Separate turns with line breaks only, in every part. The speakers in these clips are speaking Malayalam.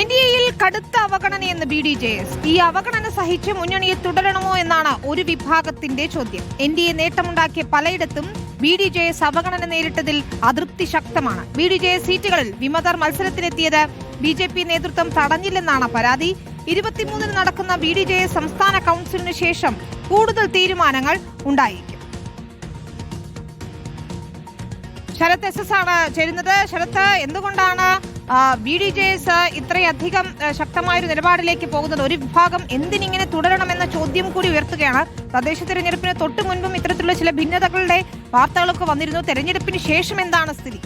എൻ ഡി എയിൽ കടുത്ത അവഗണനയെന്ന് ബി ഡി ജെ എസ്. ഈ അവഗണന സഹിച്ച് മുന്നണിയെ തുടരണമോ എന്നാണ് ഒരു വിഭാഗത്തിന്റെ ചോദ്യം. എൻ ഡി എ നേട്ടമുണ്ടാക്കിയ പലയിടത്തും ബി ഡി ജെ എസ് അവഗണന നേരിട്ടതിൽ അതൃപ്തി ശക്തമാണ്. ബി ഡി ജെ എസ് സീറ്റുകളിൽ വിമതർ മത്സരത്തിനെത്തിയത് ബി ജെ പി നേതൃത്വം തടഞ്ഞില്ലെന്നാണ് പരാതി. ഇരുപത്തിമൂന്നിന് നടക്കുന്ന ബി ഡി ജെ എസ് സംസ്ഥാന കൗൺസിലിന് ശേഷം കൂടുതൽ തീരുമാനങ്ങൾ ഉണ്ടായേക്കും ശരത് എസ് എസ് ആണ് ചേരുന്നത്. ശരത് എന്തുകൊണ്ടാണ് ബി ഡി ജെ എസ് ഇത്രയധികം ശക്തമായ ഒരു നിലപാടിലേക്ക് പോകുന്നത് ഒരു വിഭാഗം എന്തിനിങ്ങനെ തുടരണമെന്ന ചോദ്യം കൂടി ഉയർത്തുകയാണ്. തദ്ദേശ തെരഞ്ഞെടുപ്പിന് തൊട്ടു മുൻപും ഇത്തരത്തിലുള്ള ചില ഭിന്നതകളുടെ വാർത്തകളൊക്കെ വന്നിരുന്നു. തെരഞ്ഞെടുപ്പിന് ശേഷം എന്താണ് സ്ഥിതി?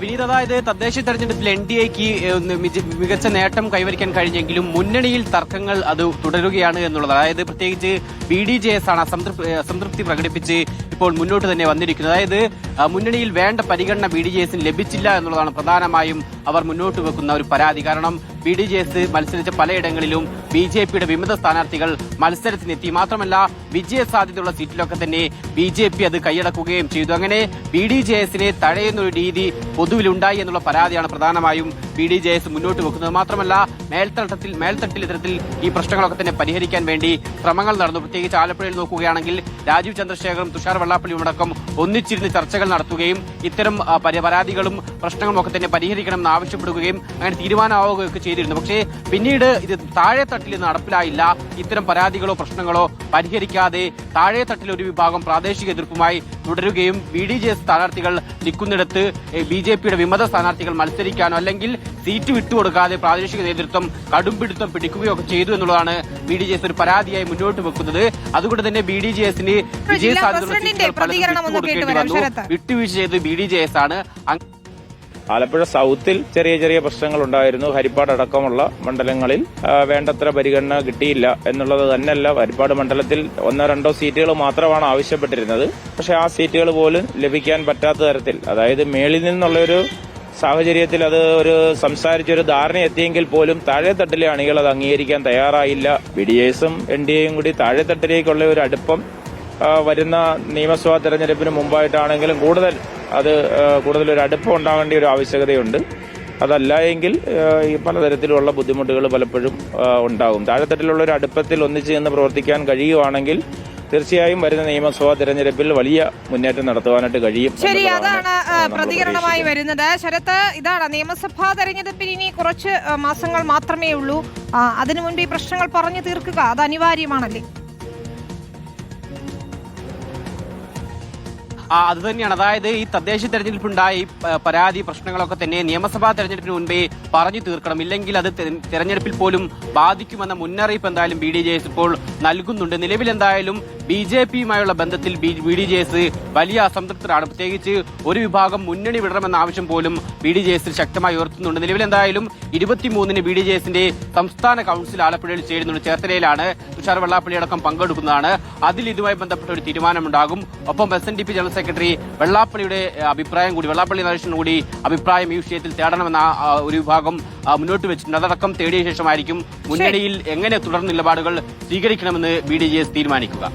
വിനീത് അതായത് തദ്ദേശ തെരഞ്ഞെടുപ്പിൽ എൻ ഡി എക്ക് മികച്ച നേട്ടം കൈവരിക്കാൻ കഴിഞ്ഞെങ്കിലും മുന്നണിയിൽ തർക്കങ്ങൾ അത് തുടരുകയാണ് എന്നുള്ളത്. അതായത് പ്രത്യേകിച്ച് ബി ഡി ജെ എസ് ആണ് അസംതൃപ്തി പ്രകടിപ്പിച്ച് ഇപ്പോൾ മുന്നോട്ട് തന്നെ വന്നിരിക്കുന്നത്. അതായത് മുന്നണിയിൽ വേണ്ട പരിഗണന ബി ഡി ജെ എസിന് ലഭിച്ചില്ല എന്നുള്ളതാണ് പ്രധാനമായും അവർ മുന്നോട്ട് വെക്കുന്ന ഒരു പരാതി. കാരണം ബി ഡി ജെ എസ് മത്സരിച്ച പലയിടങ്ങളിലും ബി ജെ പിയുടെ വിമത സ്ഥാനാർത്ഥികൾ മത്സരത്തിനെത്തി. മാത്രമല്ല വിജയ സാധ്യതയുള്ള സീറ്റിലൊക്കെ തന്നെ ബി ജെ പി അത് കൈയടക്കുകയും ചെയ്തു. അങ്ങനെ ബി ഡി ജെ എസിനെ തടയുന്നൊരു രീതി പൊതുവിലുണ്ടായി എന്നുള്ള പരാതിയാണ് പ്രധാനമായും ബി ഡി ജെ എസ് മുന്നോട്ട് വെക്കുന്നത്. മാത്രമല്ല മേൽത്തട്ടത്തിൽ മേൽത്തട്ടിൽ ഇത്തരത്തിൽ ഈ പ്രശ്നങ്ങളൊക്കെ തന്നെ പരിഹരിക്കാൻ വേണ്ടി ശ്രമങ്ങൾ നടന്നു. പ്രത്യേകിച്ച് ആലപ്പുഴയിൽ നോക്കുകയാണെങ്കിൽ രാജീവ് ചന്ദ്രശേഖറും തുഷാർ വെള്ളാപ്പള്ളിയും അടക്കം ഒന്നിച്ചിരുന്ന് ചർച്ചകൾ നടത്തുകയും ഇത്തരം പരാതികളും പ്രശ്നങ്ങളും ഒക്കെ തന്നെ പരിഹരിക്കണമെന്ന് ആവശ്യപ്പെടുകയും അങ്ങനെ തീരുമാനമാവുകയൊക്കെ ചെയ്തിരുന്നു. പക്ഷേ പിന്നീട് ഇത് താഴെ തട്ടിൽ നടപ്പിലായില്ല. ഇത്തരം പരാതികളോ പ്രശ്നങ്ങളോ പരിഹരിക്കാതെ താഴെ തട്ടിൽ ഒരു വിഭാഗം പ്രാദേശിക എതിർപ്പുമായി തുടരുകയും ബി ഡി ജെ സ്ഥാനാർത്ഥികൾ നിൽക്കുന്നിടത്ത് ബി ജെ പിയുടെ വിമത സ്ഥാനാർത്ഥികൾ മത്സരിക്കാനോ അല്ലെങ്കിൽ സീറ്റ് വിട്ടുകൊടുക്കാതെ പ്രാദേശിക നേതൃത്വം കടുംപിടുത്തം പിടിക്കുകയോ ഒക്കെ ചെയ്തു എന്നുള്ളതാണ് ബി ഡി ജെ എസ് ഒരു പരാതിയായി മുന്നോട്ട് വെക്കുന്നത്. അതുകൊണ്ട് തന്നെ ബി ഡി ജെ എസിന് വിജയ
സാധ്യത
സാധ്യതയുള്ള
പ്രസിഡന്റിന്റെ
സീറ്റുകൾ പലതും വിട്ടുകൊടുക്കേണ്ടി വന്നു. വിട്ടുവീഴ്ച ചെയ്ത് ബി ഡി ജെ എസ് ആണ്.
ആലപ്പുഴ സൗത്തിൽ ചെറിയ ചെറിയ പ്രശ്നങ്ങൾ ഉണ്ടായിരുന്നു ഹരിപ്പാട് അടക്കമുള്ള മണ്ഡലങ്ങളിൽ വേണ്ടത്ര പരിഗണന കിട്ടിയില്ല എന്നുള്ളത് തന്നെയല്ല. ഹരിപ്പാട് മണ്ഡലത്തിൽ ഒന്നോ രണ്ടോ സീറ്റുകൾ മാത്രമാണ് ആവശ്യപ്പെട്ടിരുന്നത്. പക്ഷേ ആ സീറ്റുകൾ പോലും ലഭിക്കാൻ പറ്റാത്ത തരത്തിൽ അതായത് മേളിൽ നിന്നുള്ള ഒരു സാഹചര്യത്തിൽ അത് ഒരു സംസാരിച്ചൊരു ധാരണ എത്തിയെങ്കിൽ പോലും താഴെത്തട്ടിലെ അണികൾ അത് അംഗീകരിക്കാൻ തയ്യാറായില്ല. ബി ഡി എസും എൻ ഡി എയും കൂടി താഴെത്തട്ടിലേക്കുള്ള ഒരു അടുപ്പം വരുന്ന നിയമസഭാ തെരഞ്ഞെടുപ്പിന് മുമ്പായിട്ടാണെങ്കിലും കൂടുതൽ അത് കൂടുതലൊരു ഒരു അടുപ്പം ഉണ്ടാകേണ്ട ഒരു ആവശ്യകതയുണ്ട്. അതല്ല എങ്കിൽ ഈ പലതരത്തിലുള്ള ബുദ്ധിമുട്ടുകൾ പലപ്പോഴും ഉണ്ടാകും. താഴെത്തട്ടിലുള്ള ഒരു അടുപ്പത്തിൽ ഒന്നിച്ച് നിന്ന് പ്രവർത്തിക്കാൻ കഴിയുവാണെങ്കിൽ തീർച്ചയായും വരുന്ന നിയമസഭാ തെരഞ്ഞെടുപ്പിൽ വലിയ മുന്നേറ്റം നടത്തുവാനായിട്ട് കഴിയും
ശരി അതാണ് പ്രതികരണമായി വരുന്നത്. ശരത്ത് ഇതാണ് നിയമസഭാ തെരഞ്ഞെടുപ്പിന് ഇനി കുറച്ച് മാസങ്ങൾ മാത്രമേ ഉള്ളൂ അതിനു മുൻപ് ഈ പ്രശ്നങ്ങൾ പറഞ്ഞു തീർക്കുക. അത് അനിവാര്യമാണല്ലേ?
അത് തന്നെയാണ്. അതായത് ഈ തദ്ദേശ തെരഞ്ഞെടുപ്പുണ്ടായ പരാതി പ്രശ്നങ്ങളൊക്കെ തന്നെ നിയമസഭാ തെരഞ്ഞെടുപ്പിന് മുൻപേ പറഞ്ഞു തീർക്കണം. ഇല്ലെങ്കിൽ അത് തെരഞ്ഞെടുപ്പിൽ പോലും ബാധിക്കുമെന്ന മുന്നറിയിപ്പ് എന്തായാലും ബി ഡി ജെ എസ് ഇപ്പോൾ നൽകുന്നുണ്ട്. നിലവിൽ എന്തായാലും ബി ജെ പിയുമായുള്ള ബന്ധത്തിൽ ബി ഡി ജെ എസ് വലിയ അസംതൃപ്തരാണ്. പ്രത്യേകിച്ച് ഒരു വിഭാഗം മുന്നണി വിടണമെന്ന ആവശ്യം പോലും ബി ഡി ജെ എസിൽ ശക്തമായി ഉയർത്തുന്നുണ്ട്. നിലവിൽ എന്തായാലും ഇരുപത്തിമൂന്നിന് ബി ഡി ജെ എസിന്റെ സംസ്ഥാന കൌൺസിൽ ആലപ്പുഴയിൽ ചേരുന്നുണ്ട്. ചേർത്തലയിലാണ് തുഷാർ വെള്ളാപ്പള്ളി അടക്കം പങ്കെടുക്കുന്നതാണ്. അതിൽ ഇതുമായി ബന്ധപ്പെട്ട ഒരു തീരുമാനമുണ്ടാകും. ഒപ്പം S N D P general secretary വെള്ളാപ്പള്ളിയുടെ അഭിപ്രായം കൂടി വെള്ളാപ്പള്ളി നരേഷൻ കൂടി അഭിപ്രായം ഈ വിഷയത്തിൽ തേടണമെന്ന ഒരു വിഭാഗം മുന്നോട്ട് വെച്ചിട്ടുണ്ട്. അതടക്കം തേടിയ ശേഷമായിരിക്കും മുന്നണിയിൽ എങ്ങനെ തുടർ നിലപാടുകൾ സ്വീകരിക്കണമെന്ന് ബി ഡി ജെ എസ് തീരുമാനിക്കുക.